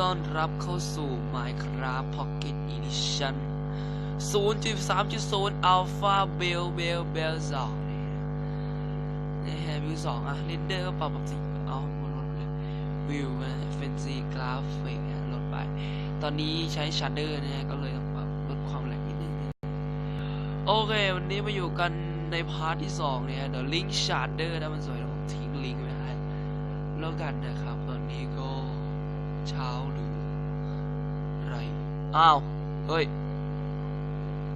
ต้อนรับเข้าสู่ Minecraft Pocket Edition 0.3.0 Alpha Bell Bell Bell 2นี่นะฮะวิวสองอะเรนเดอร์ก็ปรับปรับสีเอาหมดลดเลยวิวนะเฟนซีกราฟิกลดไป ตอนนี้ใช้ชัดเดอร์นะฮะ ก็เลยต้องปรับลดความแหลกนิดนึง โอเค วันนี้มาอยู่กันในพาร์ทที่ 2 เนี่ยเดี๋ยวลิงก์ชัดเดอร์นะมันสวยนะผมทิ้งลิงก์ไว้ให้แล้วกันนะครับ ตอนนี้ก็ เช้าหรือไร อ้าว เฮ้ย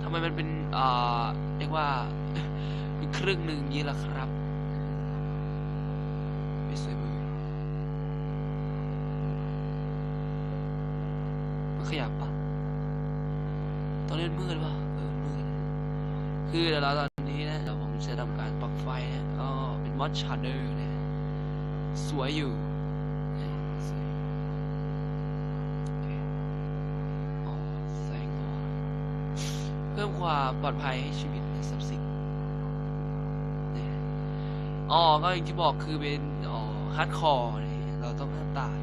ทำไมมันเป็น อ่า เรียกว่าเป็นครึ่งหนึ่งนี้ล่ะครับไม่สวยมือมันขยับปะตอนนี้มันมืดปะเออ มืด คือเดี๋ยวเราตอนนี้นะเดี๋ยวผมจะทำการปลักไฟนะก็เป็นมอดชาร์เดอร์นะ สวยอยู่ พิ่มความปลอดภัยให้ชีวิตและทรัพย์สินอ๋อก็อย่างที่บอกคือเป็นอ๋อฮาร์ดคอร์นี่เราต้องห้ามตาย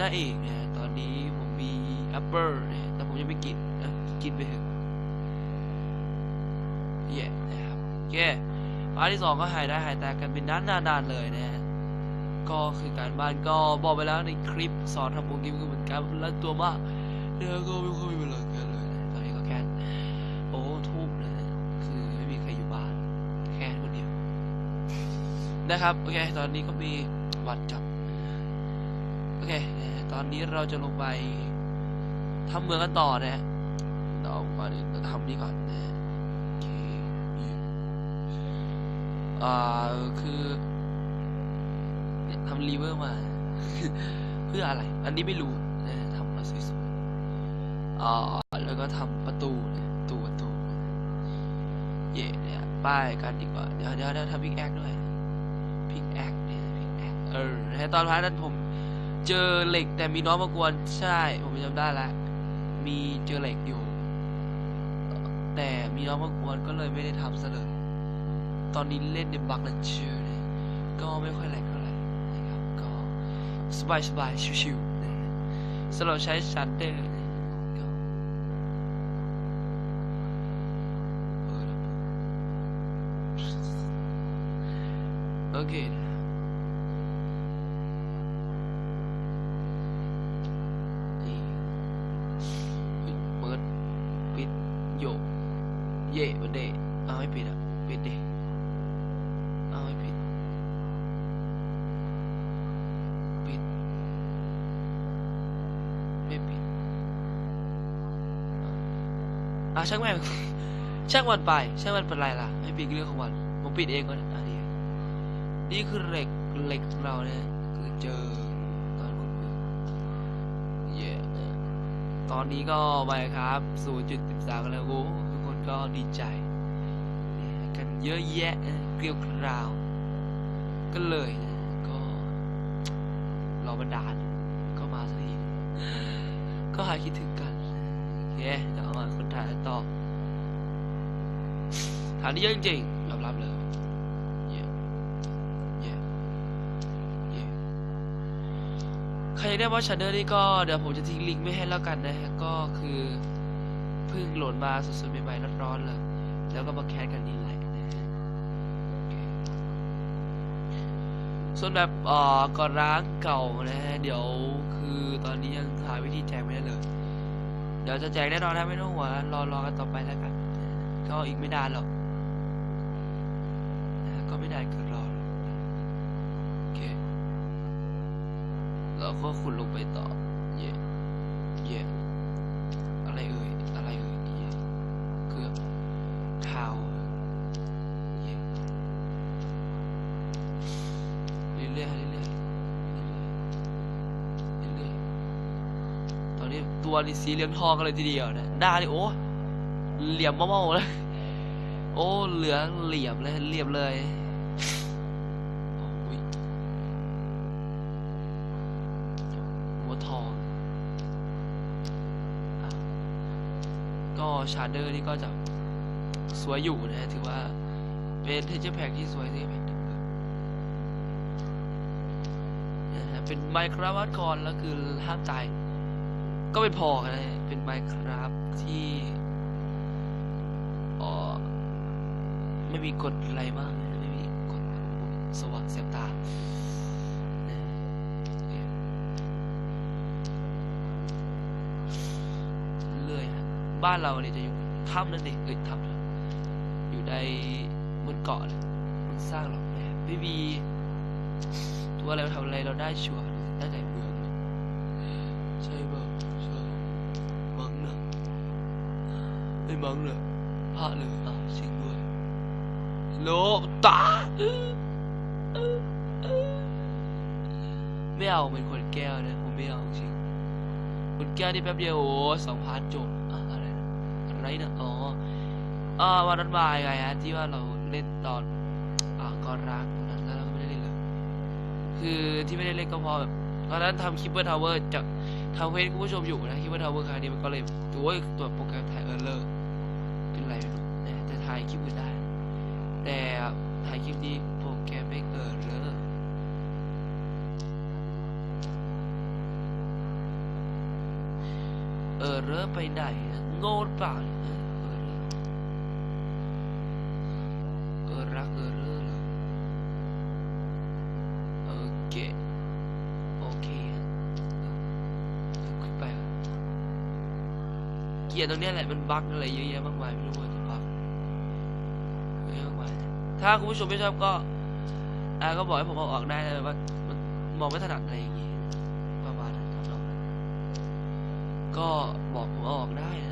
นั่นเองนะตอนนี้ผมมีแอปเปิลนะแต่ผมยังไม่กินนะกินไปเถอะเย่นะครับโอเคพาร์ทที่สองก็หายได้หายแตายกันเป็นนานๆเลยนะก็คือการบ้านก็บอกไปแล้วในคลิปสอนทำโปรแกรมคือเหมือนกันแล้วตัวมากเนี่ยวก็ไม่ค่อยมีเวลาแลยน นะครับโอเคตอนนี้ก็มีวัดจับโอเคตอนนี้เราจะลงไปทำเมืองกันต่อนะเราก่อนอื่นเราทำนี่ก่อนนะโอเคอ่าคือเนี่ยทำรีเวอร์มา เพื่ออะไร อันนี้ไม่รู้นะทำมาสวยๆอ่าแล้วก็ทำประตูเนี่ยประตูประตูเย่เนี่ยป้ายกันดีกว่าเดี๋ยวเดี๋ยวเดี๋ยวทำพิกแอคด้วย พิกแอคเนี่ยพิกแอคเออในตอนท้ายนั้นผมเจอเหล็กแต่มีน้องมากวนใช่ ผมจำได้แล้วมีเจอเหล็กอยู่ แต่มีน้องมากวนก็เลยไม่ได้ทำซะเลยตอนนี้เล่นในบักนันเชื่อเนี่ยก็ไม่ค่อยแหลกเท่าไหร่นะครับ ก็สบายสบายๆชิวๆนะสำหรับใช้ชันเดอร์ อะช่างแม่งช่างมันไปช่างมันเป็นไรล่ะไม่ปิดเรื่องของมันผมปิดเองก็ได้อันนี้นี่คือเหล็กเหล็กของเราเนี่ยคือเจอตอนขุดเหมืองเย่ตอนนี้ก็ไปครับ 0.13 กันแล้วโว้ทุกคนก็ดีใจ กันเยอะแยะนะเกลียวกราว ก็เลยนะก็รอบันดาลก็มาสักทีก็หายคิดถึง เคเดี๋ยวมาคนถ่ายต่อถ่ายได้เยอะจริงๆยอมรับเลยเย่เย่เย่ใครอยากได้มอสชันเดอร์นี่ก็เดี๋ยวผมจะทิ้งลิงก์ไม่ให้แล้วกันนะฮะ ก็คือเพิ่งโหลดมาสดๆใหม่ๆร้อนๆเลย แล้วก็มาแคสกันนี่แหละนะฮะส่วนแบบอ่อก่อนร้างเก่านะฮะ เดี๋ยวคือตอนนี้ยังหาวิธีแจกไม่ได้เลย เดี๋ยวจะแจกแน่นอนนะไม่ต้องห่วงรอรอกันต่อไปแล้วกันก็อีกไม่นานหรอกก็ไม่นานคือรอโอเคเราก็ขุดลงไปต่อ ตัวนี่สีเหลืองทองกันเลยทีเดียวนะหน้านี่โอ้เหลี่ยมมากๆเลยโอ้เหลืองเหลี่ยมเลยเหลี่ยมเลยโอ้ยหัวทองอก็ชาร์เดอร์นี่ก็จะสวยอยู่นะถือว่าเป็นเทเจอร์แพ็กที่สวยที่แพ็นเป็น Minecraft Hardcore แล้วคือห้ามตาย ก็เป็นพอกันะเป็น Minecraft ที่ออไม่มีกฎอะไรมากไม่มีกฎสว่างแสบตานะเรื่อยฮะบ้านเราเนี่ยจะอยู่ถ้ำนั่นเองเอ้ยถ้ำอยู่ในบนเกาะเลยมันสร้างหรอกไม่มีตัวอะไรทำอะไรเราได้ชัวร์ตั้งแต่ มั้งเลยพลาดเลยอะจริงด้วยโลตาไม่เอาเป็นคนแก้วนะผมไม่เอาจริงคนแก้วนี่แป๊บเดียวโอ้สองพาร์ทจบอะไรนะอะไรนะอ๋ออ่าวันนั้นมาไงฮะที่ว่าเราเล่นตอนอ่ากอรักนั้นแล้วเราไม่ได้เล่นเลยคือที่ไม่ได้เล่นก็เพราะแบบตอนนั้นทำคิปเปอร์ทาวเวอร์จะทำเว้คุณผู้ชมอยู่นะคิปเปอร์ทาวเวอร์ครั้งนี้มันก็เลยโอ้ยตัวโปรแกรมถ่ายเออร์เลอร์ ไรนะแต่ถ่ายคลิปอื่นได้ แต่ถ่ายคลิปนี้โปรแกรมไม่เกิดเลอเออเรอไปไหนโง่ป่า เกียร์ตรงนี้แหละมันบั๊กอะไรเยอะแยะมากมายไม่รู้ว่าจะบั๊กเยอะแยะมากมายถ้าคุณผู้ชมไม่ชอบก็อ่าก็บอกให้ผมเอาออกได้นะว่ามันมองไม่ถนัดอะไรอย่างงี้ประมาณนั้นครับก็บอกผมออกได้นะ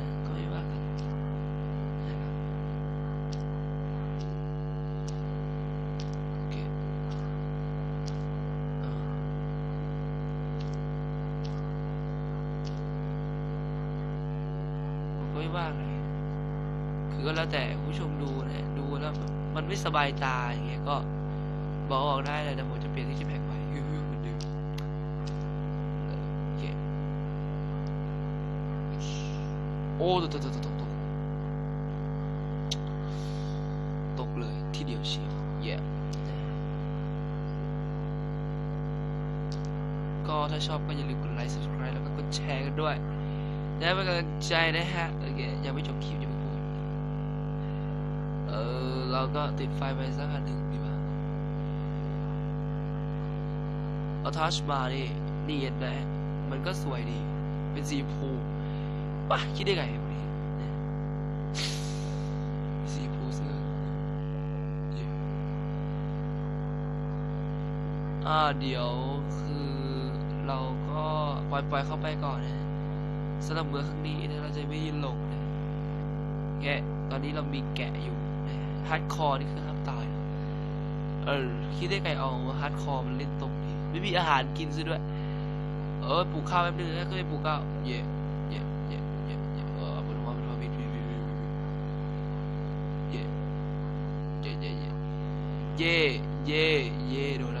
ว่าไงคือก็แล้วแต่ผู้ชมดูนะดูแล้วมันไม่สบายตาอย่างเงี้ยก็บอกออกได้เลยแต่ผมจะเปลี่ยนที่จะแพงไปฮึ่ยๆเหมือนเดิมโอ้ตกตกตกตกตกตกเลยทีเดียวเชียวเย้ก็ถ้าชอบก็อย่าลืมกดไลค์ subscribe แล้วก็กดแชร์กันด้วยได้เป็นกำลังใจนะฮะ โอเคยังไม่จบคลิปยังไม่พูด เออ เราก็ติดไฟไปสักอันหนึ่งดีกว่าเอาทัชมาดิเนียนนะมันก็สวยดี เป็นสีพูป่ะคิดได้ไงวะนี่เนี่ยสีพูเสื้ออ่าเดี๋ยวคือเราก็ปล่อยปล่อยเข้าไปก่อนนะ สำหรับเมืองครั้งนี้นะเราจะไม่ยินหลงนะแกะตอนนี้เรามีแกะอยู่นะฮาร์ดคอร์นี่คือห้ามตายนะเออคิดได้ไงเอาฮาร์ดคอร์มันเล่นตรงนี้ ไม่มีอาหารกินซะด้วย เออปลูกข้าวแป๊บนึงนะก็ไปปลูกข้าวเย่เย่เย่เย่เย่เออเป็นว่าเป็นว่ามีมีมีมีเย่เย่เย่เย่เย่เย่เย่โดนแล้ว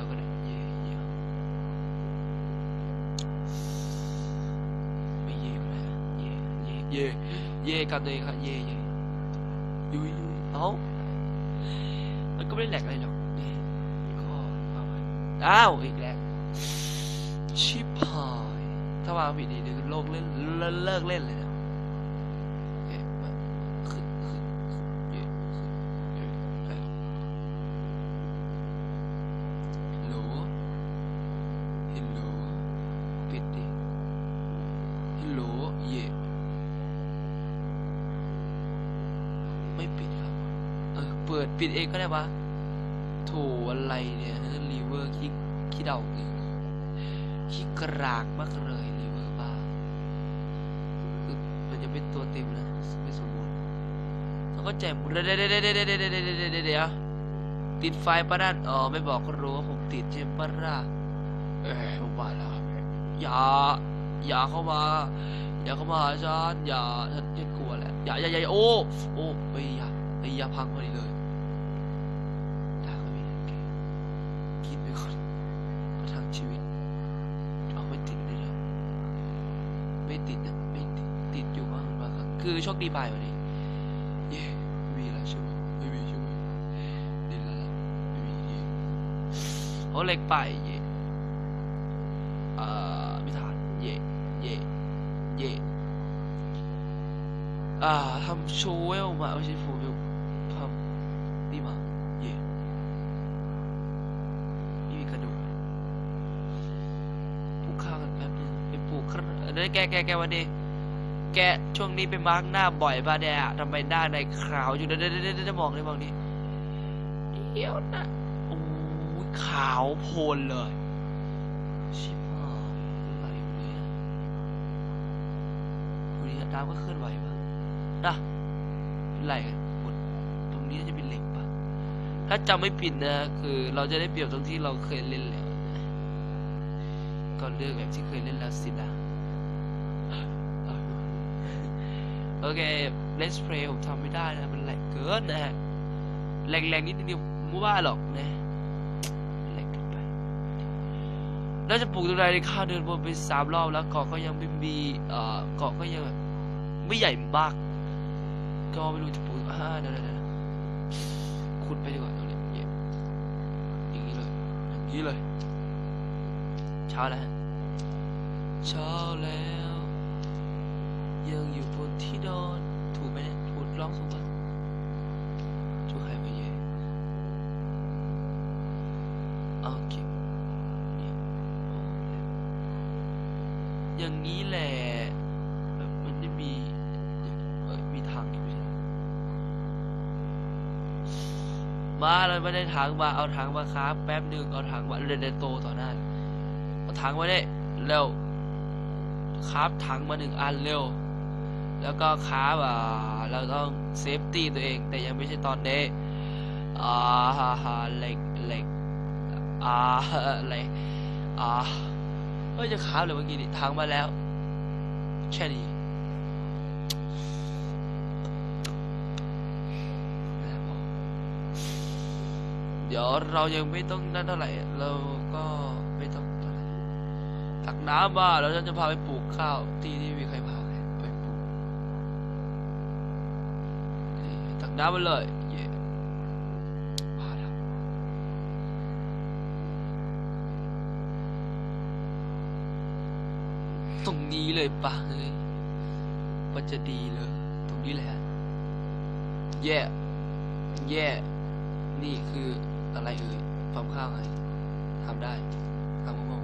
เย่กันเองค่ะเย่เย่ยุยยุยเอ้ามันก็ไม่ได้แหลกอะไรหรอกเย่ก็เอาไปอ้าวอีกแล้วชิบหายถ้าวางผิดนี่เดี๋ยวโลกเล่นเลิกเล่นเลยนะเอ๊ะมาขึ้นขึ้นขึ้นเย้ขึ้นเย้ไปฮัลโหลฮัลโหลปิดดิฮัลโหลเย่ ไม่ปิดครับ เออ เปิดปิดเองก็ได้ปะโถอะไรเนี่ยรีเวอร์คิกคิดเดาเองคิดกรากมากเลยรีเวอร์บ้าคือมันจะเป็นตัวเต็มนะไม่สมบูรณ์ต้องเข้าใจหมดเดี๋ยวเดี๋ยวเดี๋ยวเดี๋ยวเดี๋ยวเดี๋ยวติดไฟประดันอ๋อไม่บอกก็รู้ว่าผมติดเจมปะร่ะเออผมว่าแล้วอย่าอย่าเข้ามา อย่าเข้ามาฉันอย่าฉัน อย่าอย่าอย่าโอ้โอ้ไอ้ยาไอ้ยาพังพอดีเลยด่าก็มีโอเคคิดไปก่อนประทังชีวิต เอาไม่ติดเลยเหรอไม่ติดนะไม่ติดติดอยู่บ้างบางครั้งคือโชคดีไปวันนี้เย้ไม่มีแล้วใช่ไหมไม่มีใช่ไหมดีแล้วล่ะไม่มีดีเอาเล็กไปเย้ อ่าทำโชว์เวลมาไม่ใช่โฟเวลทำนี่มาเย่ไม่มีกระดูกผูกข้ากันแป๊บนึงไปปลูกเดี๋ยวแกแกแกวันนี้แกช่วงนี้ไปมาร์กหน้าบ่อยป่ะเนี่ยทำไมหน้าในขาวอยู่เดี๋ยวเดี๋ยวเดี๋ยวเดี๋ยวมองเลยมองนี่เดี๋ยวนะโอ้ยขาวโพลเลยชิบหายไหลเลยดูดิน้ำก็เคลื่อนไหวปะ นะเป็นไหลกันหมดตรงนี้จะเป็นเหล็กปะถ้าจำไม่ผิดนะ คือเราจะได้เปรียบตรงที่เราเคยเล่นแล้วนะก็เลือกแบบที่เคยเล่นแล้วสินะโอเค let's play ผมทำไม่ได้นะ มันแหลกเกินนะฮะแรงๆนิดเดียวไม่ว่าหรอกนะแหลกเกินไปน่าจะปลูกตรงไหนในข้าวเดินวนไปสามรอบแล้วเกาะก็ยังไม่มีเอ่อเกาะก็ยังไม่ใหญ่มาก ก็ไม่รู้จะปลูกอ่าเดี๋ยวเดี๋ยวเดี๋ยวขุดไปดีกว่าตรงนี้เย่อย่างนี้เลยอย่างนี้เลยเช้าแล้วฮะเช้าแล้ว ยังอยู่บนที่นอนถูกไหมเนี่ยถูกร้องถูกปะ มาเลยไม่ได้ถังมาเอาถังมาครับ แป๊บหนึงเอาถังมาเรนเดโตต่อหน้าเอาถังมาได้เร็วครับถังมาหนึ่งอันเร็ว แล้วก็ครับอ่าเราต้องเซฟตี้ตัวเองแต่ยังไม่ใช่ตอนนี้อ่าฮ่าฮ่าเหล็กเหล็กอ่าเหล็กอ่าเฮ้ยจะค้าบเลยเมื่อกี้นี่ทางมาแล้วแค่นี้ เดี๋ยวเรายังไม่ต้องนั่นเท่าไหร่ เราก็ไม่ต้องเท่าไหร่ตักน้ำมาแล้วฉันจะพาไปปลูกข้าวที่ที่มีใครพาไปปลูกตักน้ำมาเลยเย่พาแล้วตรงนี้เลยปะเฮ้ยมันจะดีเลย ตรงนี้แหละ แย่ แย่ นี่คือ อะไรเอ่ยปั๊มข้าวไงทำได้ทำมอง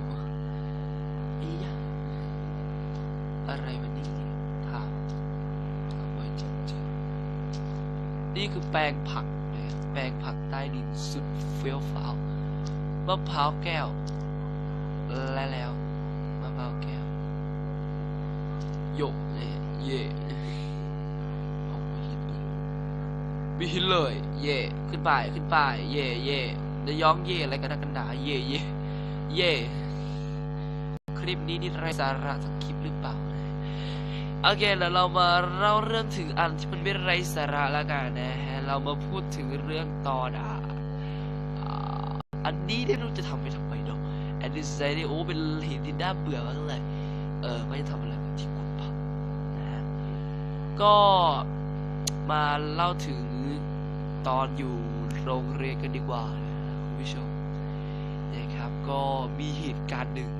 อียะอะไรวันนี้ทำทำไว้จริงๆนี่คือแปลงผักนะแปลงผักใต้ดินสุดเฟี้ยวฟ้าวมะพร้าวแก้ว และแล้วมะพร้าวแก้วโยกเนี่ยเย่ ไม่หินเลย เย่ขึ้นไปขึ้นไป เย่เย่จะย้องเย่อะไรกันนักกันดาเย่เย่เย่คลิปนี้นี่ไร้สาระสักคลิปหรือเปล่าโอเคแล้วเรามาเล่าเรื่องถึงอันที่มันไม่ไร้สาระแล้วกันนะฮะเรามาพูดถึงเรื่องตอนอะอ่าอันนี้ไม่รู้จะทำไปทำไมเนาะแอนดิไซนี่โอ้เป็นหินที่น่าเบื่อมากเลยเออไม่จะทำอะไรที่คุณพักนะฮะก็ มาเล่าถึงตอนอยู่โรงเรียนกันดีกว่านะคุณผู้ชมนะครับก็มีเหตุการณ์หนึ่ง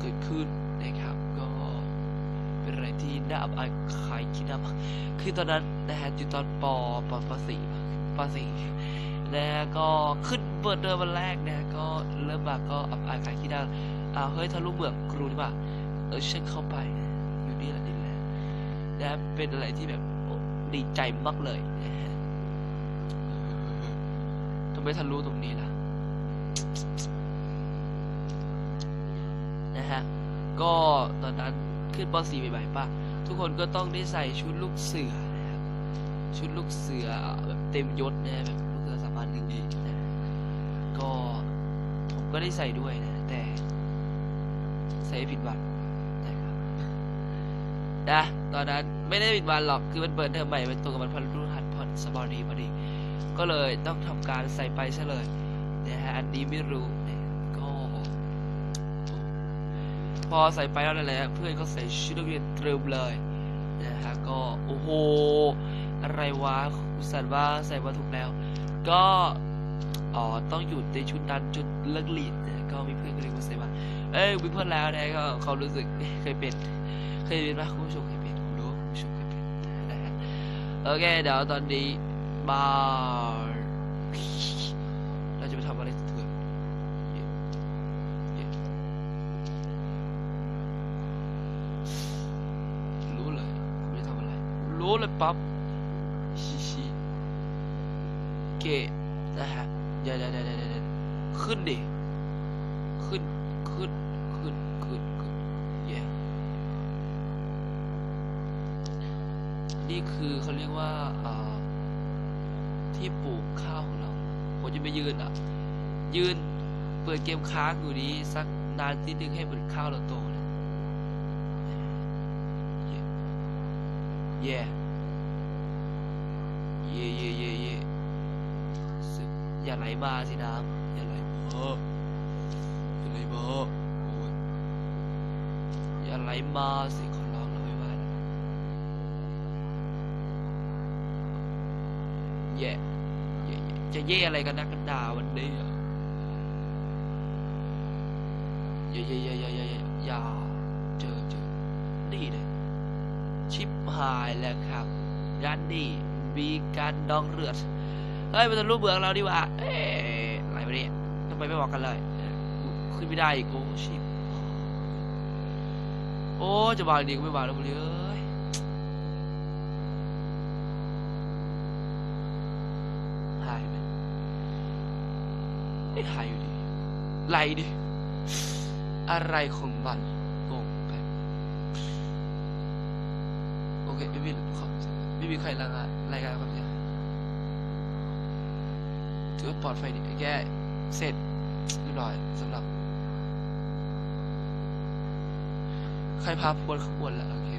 เกิดขึ้นนะครับก็เป็นอะไรที่น่าอับอายขายคิดนะคือตอนนั้นนะฮะอยู่ตอนปปปสี่ปสี่นะฮะก็ขึ้นเปิดเทอมวันแรกนะก็เริ่มมาก็อับอายขายคิดนะอ่าเฮ้ยทะลุเมืองครูนี่ป่ะเออฉันเข้าไปอยู่นี่แหละนี่แหละนะเป็นอะไรที่แบบ ดีใจมากเลยทำไมทะลุตรงนี้ล่ะ นะฮะ ก็ตอนนั้นขึ้นป .4 ใหม่ๆป่ะ ทุกคนก็ต้องได้ใส่ชุดลูกเสือนะครับ ชุดลูกเสือแบบเต็มยศนะแบบลูกเสือสามพันหนึ่งดีนะก็ผมก็ได้ใส่ด้วยนะ แต่ ใส่ผิดวันนะครับนะตอนนั้น ไม่ได้ผิดวันหรอกคือมันเปิดเทอมใหม่เป็นตัวกับวันพฤหัสพฤสบดีพอดี ก็เลยต้องทำการใส่ไปซะเลยนะฮะอันนี้ไม่รู้นะก็ พอใส่ไปแล้วนั่นแหละเพื่อนก็ใส่ชุดนักเรียนเตรียมเลยนะฮะก็โอ้โหอะไรวะอุตส่าห์ว่าใส่มาถูกแล้ว ก็อ๋อต้องอยู่ในชุดนั้นจนเลิกเรียนะก็มีเพื่อนก็เลยมาใส่ว่าเอ้ยมีเพื่อนแล้วนะก็เขารู้สึกเคยเป็น เคยเป็นปะคุณผู้ชมครู้ว่าคุณผู้ชมเคยเป็น โอเค เดี๋ยวตอนนี้มาเราจะไปทำอะไรเถื่อนรู้เลยผมจะทำอะไร รู้เลยปั๊บชิชิเกะนะฮะเดี๋ยวเดี๋ยวเดี๋ยวเดี๋ยวเดี๋ยวขึ้นดิ ขึ้น นี่คือเขาเรียกว่าที่ปลูกข้าวของเรา ผมจะไปยืนอะ ยืนเปิดเกมค้างอยู่นี้สักนานทีนึงให้เหมือนข้าวเราโตเลยเย่เย่เย่เย่เย่อย่าไหลมาสิน้ำอย่าไหลมาอย่าไหลมาอยอย่าไหลมาสิข เย่เย่จะเย่อะไรกันนักกันดาวันนี้อะเย่เย่เย่เย่เย่เย่อย่าเจอเจอนี่เลยชิปหายแล้วครับด้านนี้มีการดองเลือดเฮ้ยมันจะรูปเบืองเราดีกว่าเอ๊ะอะไรวะเนี่ยทำไมไม่บอกกันเลยขึ้นไม่ได้อีกโอ้ชิปโอ้จะมาดีก็ไม่มาแล้วเลย ไม่หายอยู่ดีไหลดิ อะไรของมันงงไปโอเค ไม่มีความไม่มีใครรายงานรายงานความเสียหายถือว่าปลอดภัยดีแก้เสร็จเรียบร้อยสำหรับ ใครพาพวนข้างบนแล้วโอเค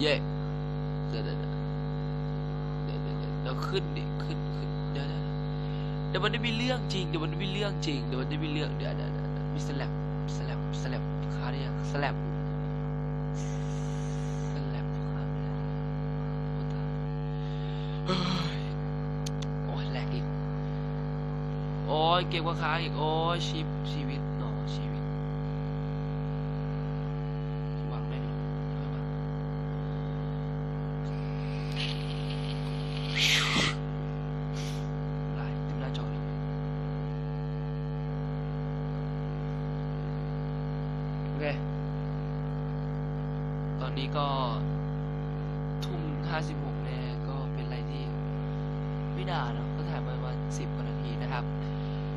เย่เดี๋ยวเดี๋ยวเด็ด ยวเดี๋ยวขึ้นดิขึ้นขึ้นเดี๋ยวเดี๋ยวมันได้มีเรื่องจริงเดี๋ยวมันได้มีเรื่องจริงเดี๋ยวมันได้มีเรื่องเดี๋ยวเดี๋ยวมีสลับสลับสลับคาเรียกสลับสลับคาเรียกโอ้ตายโอ้ยแหลกอีกโอ้ยเก็บกว่าค้าอีกโอ้ยชีพชีวิต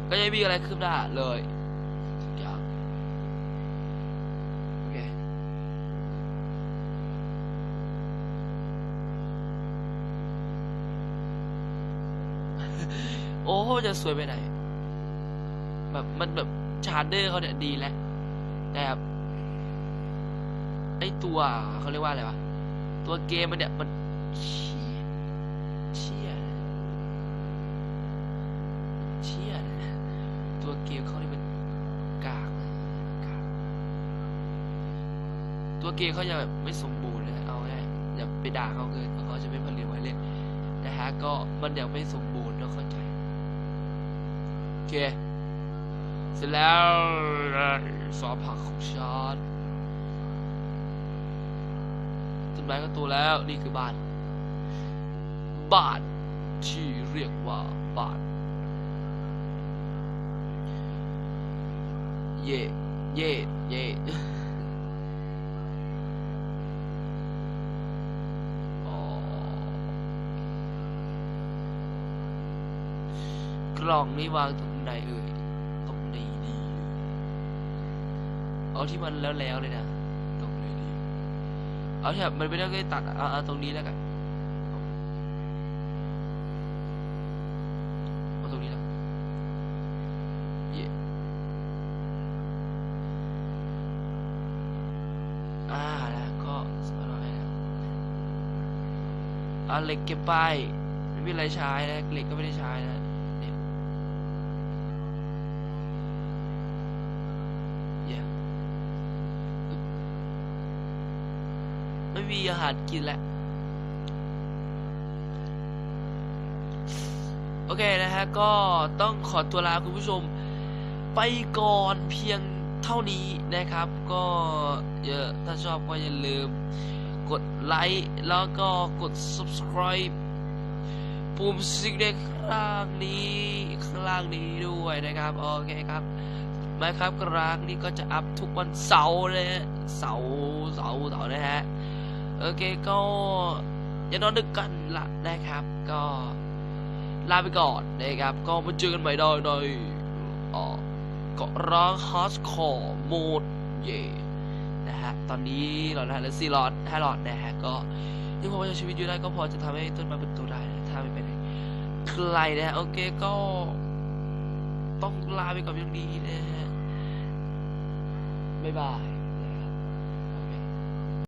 ก็ยังมีอะไรคืบหน้าเลยอย่างโอเคโอ้จะสวยไปไหน แบบมันแบบชาร์เดอร์เขาเนี่ยดีแล้วแต่แบบไอตัวเขาเรียกว่าอะไรวะ ตัวเกมมันเนี่ยมันเชี่ยเชี่ย เกมเขาจะแบบไม่สมบูรณ์นะเอาง่ายอย่าไปด่าเขาเกินเพราะเขาจะไม่ผลิตไว้เล่นนะฮะก็มันยังไม่สมบูรณ์ต้องเข้าใจโอเคเสร็จแล้วซอสผักของฉันต้นไม้ก็โตแล้วนี่คือบ้าน บ้านที่เรียกว่าบ้าน เย่เย่เย่ ล่องนี่วางตรงไหนเอ่ยตรงนี้ดีเอาที่มันแล้วแล้วเลยนะตรงนี้ดีเอาที่แบบมันไม่ได้ก็ตัดอะเอาตรงนี้แล้วกันเอาตรงนี้แล้วเย่อ่าแล้วก็เอาหน่อยนะเอาเหล็กเก็บไปไม่มีอะไรใช้นะเหล็กก็ไม่ได้ใช้นะาหารกินแล้วโอเคนะฮะก็ต้องขอตัวลาคุณผู้ชม ไปก่อนเพียงเท่านี้นะครับ ก็เยอะถ้าชอบก็อย่าลืม กดไลค์แล้วก็กด subscribe ปุ่มสีแดงข้างล่างนี้ข้างล่างนี้ด้วยนะครับโอเคครับมาครับกลางนี่ก็จะอัพทุกวันเสาร์เลยฮะเสาร์เสาร์เสาร์นะฮะ โอเคก็อย่านอนดึกกันละนะครับ ก็ลาไปก่อนนะครับ ก็มาเจอกันใหม่ได้ในเอ่อกาะร้างฮาร์ดคอร์โหมดเย่นะฮะตอนนี้หลอดนะเหลือสี่หลอดห้าหลอดนะฮะก็ยังพอจะชีวิตอยู่ได้ก็พอจะทำให้ต้นไม้เป็นตัวได้นะถ้าไม่เป็นใครนะโอเคก็ ต้องลาไปก่อนเพียงนี้นะฮะบ๊ายบาย